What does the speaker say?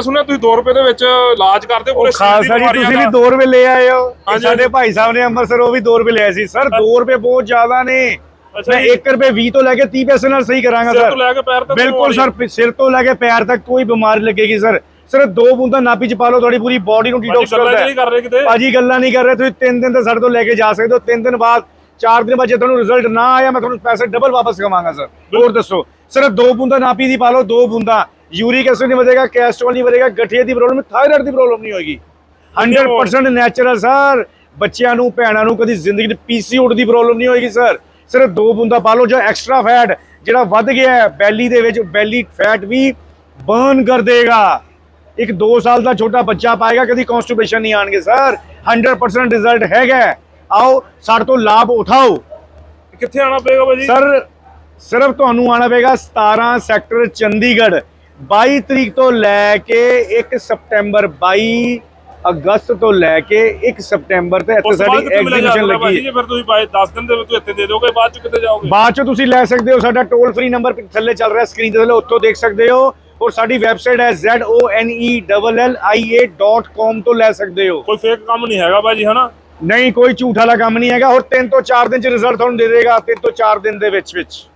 ਮੈਂ ਸੁਣਿਆ ਤੁਸੀਂ 2 ਰੁਪਏ ਦੇ ਵਿੱਚ ਇਲਾਜ ਕਰਦੇ ਹੋ ਪੂਰੇ ਖਾਲਸਾ ਜੀ ਤੁਸੀਂ ਵੀ ਦਾ। 2 ਰੁਪਏ ਲੈ ਆਏ ਹੋ। ਸਾਡੇ ਭਾਈ ਸਾਹਿਬ ਨੇ ਅੰਮ੍ਰਿਤਸਰ ਉਹ ਵੀ 2 ਰੁਪਏ ਲਿਆ ਸੀ। ਸਰ 2 ਰੁਪਏ ਬਹੁਤ ਜ਼ਿਆਦਾ ਨੇ। ਮੈਂ ਜੀ। 1 ਰੁਪਏ 20 ਤੋਂ ਲੈ ਕੇ 30 ਪੈਸੇ ਨਾਲ ਸਹੀ ਕਰਾਂਗਾ ਸਿਰ ਸਰ। ਤੋਂ ਲੈ ਕੇ ਪੈਰ ਤੱਕ ਬਿਲਕੁਲ ਸਰ ਸਿਰ ਤੋਂ ਲੈ ਕੇ ਪੈਰ ਤੱਕ ਕੋਈ ਬਿਮਾਰੀ ਲੱਗੇਗੀ ਸਰ। ਸਿਰਫ ਦੋ ਬੂੰਦਾਂ ਨਾਪੀ ਚ ਪਾ ਲਓ ਤੁਹਾਡੀ ਪੂਰੀ ਬਾਡੀ ਨੂੰ ਡੀਟੌਕਸ ਕਰਦਾ ਕਿਤੇ। ਭਾਜੀ ਗੱਲਾਂ ਨਹੀਂ ਕਰ ਰਹੇ ਤੁਸੀਂ 3 ਦਿਨ ਤਾਂ ਸਾਡੇ ਤੋਂ ਲੈ ਕੇ ਜਾ ਸਕਦੇ ਹੋ। 3 ਦਿਨ ਬਾਅਦ 4 ਦਿਨ ਬਾਅਦ ਜੇ ਤੁਹਾਨੂੰ ਰਿਜ਼ਲਟ ਨਾ ਆਇਆ ਮੈਂ ਤੁਹਾਨੂੰ ਪੈਸੇ ਡਬਲ ਵਾਪਸ ਕਵਾਂਗਾ ਸਰ। ਹੋਰ ਦੱਸੋ ਸਿਰਫ ਦੋ ਬੂੰਦਾਂ ਨਾਪੀ ਦੀ ਪਾ ਲਓ ਦੋ ਬੂੰਦਾਂ। ਯੂਰਿਕ ਐਸਿਡ ਨਹੀਂ ਵਧੇਗਾ ਕੈਸਟਰੋਲ ਨਹੀਂ ਵਧੇਗਾ ਗਠੀਏ ਦੀ ਪ੍ਰੋਬਲਮ ਥਾਇਰਾਇਡ ਦੀ ਪ੍ਰੋਬਲਮ ਨਹੀਂ ਹੋਏਗੀ। 100% ਨੈਚੁਰਲ ਸਰ ਬੱਚਿਆਂ ਨੂੰ ਭੈਣਾਂ ਨੂੰ ਕਦੀ ਜ਼ਿੰਦਗੀ 'ਚ ਪੀਸੀਓਡੀ ਦੀ ਪ੍ਰੋਬਲਮ ਨਹੀਂ ਹੋਏਗੀ ਸਰ ਸਿਰਫ ਦੋ ਬੂੰਦਾਂ ਪਾ ਲਓ ਜੋ ਐਕਸਟਰਾ ਫੈਟ ਜਿਹੜਾ ਵੱਧ ਗਿਆ ਹੈ ਬੈਲੀ ਦੇ ਵਿੱਚ ਬੈਲੀ ਫੈਟ ਵੀ ਬਰਨ ਕਰ ਦੇਗਾ। ਇੱਕ 2 ਸਾਲ ਦਾ ਛੋਟਾ ਬੱਚਾ ਪਾਏਗਾ ਕਦੀ ਕਨਸਟੀਪੇਸ਼ਨ ਨਹੀਂ ਆਣਗੇ ਸਰ 100% ਰਿਜ਼ਲਟ ਹੈਗਾ। ਆਓ ਸਾਡੇ ਤੋਂ ਲਾਭ ਉਠਾਓ। ਕਿੱਥੇ ਆਣਾ ਪਏਗਾ ਭਾਜੀ? ਸਰ ਸਿਰਫ ਤੁਹਾਨੂੰ ਆਣਾ ਪਏਗਾ 17 ਸੈਕਟਰ ਚੰਡੀਗੜ੍ਹ। 22 ਤਰੀਕ ਤੋਂ ਲੈ ਕੇ 1 ਸਤੰਬਰ 22 ਅਗਸਤ ਤੋਂ ਲੈ ਕੇ 1 ਸਤੰਬਰ ਤੇ ਇੱਥੇ ਬਾਅਦ ਸਾਡੀ ਐਗਜ਼ੀਬਿਸ਼ਨ ਲੱਗੀ। ਜੇ ਫਿਰ ਤੁਸੀਂ ਬਾਈ 10 ਦਿਨ ਦੇ ਵਿੱਚ ਇੱਥੇ ਦੇ ਦੋਗੇ ਬਾਅਦ ਚ ਕਿੱਥੇ ਜਾਓਗੇ? ਬਾਅਦ ਚ ਤੁਸੀਂ ਲੈ ਸਕਦੇ ਹੋ ਸਾਡਾ ਟੋਲ ਫ੍ਰੀ ਨੰਬਰ ਥੱਲੇ ਚੱਲ ਰਿਹਾ ਸਕਰੀਨ ਤੇ ਥੱਲੇ ਉੱਥੋਂ ਦੇਖ ਸਕਦੇ ਹੋ। ਔਰ ਸਾਡੀ ਵੈਬਸਾਈਟ ਹੈ zonellia.com ਤੋਂ ਲੈ ਸਕਦੇ ਹੋ। ਕੋਈ ਫੇਕ ਕੰਮ ਨਹੀਂ ਹੈਗਾ ਭਾਜੀ ਹਨਾ? ਨਹੀਂ ਕੋਈ ਝੂਠ ਵਾਲਾ ਕੰਮ ਨਹੀਂ ਹੈਗਾ। ਔਰ 3 ਤੋਂ 4 ਦਿਨ ਚ ਰਿਜ਼ਲਟ ਤੁਹਾਨੂੰ ਦੇ ਦੇਗਾ 3 ਤੋਂ 4 ਦਿਨ ਦੇ ਵਿੱਚ ਵਿੱਚ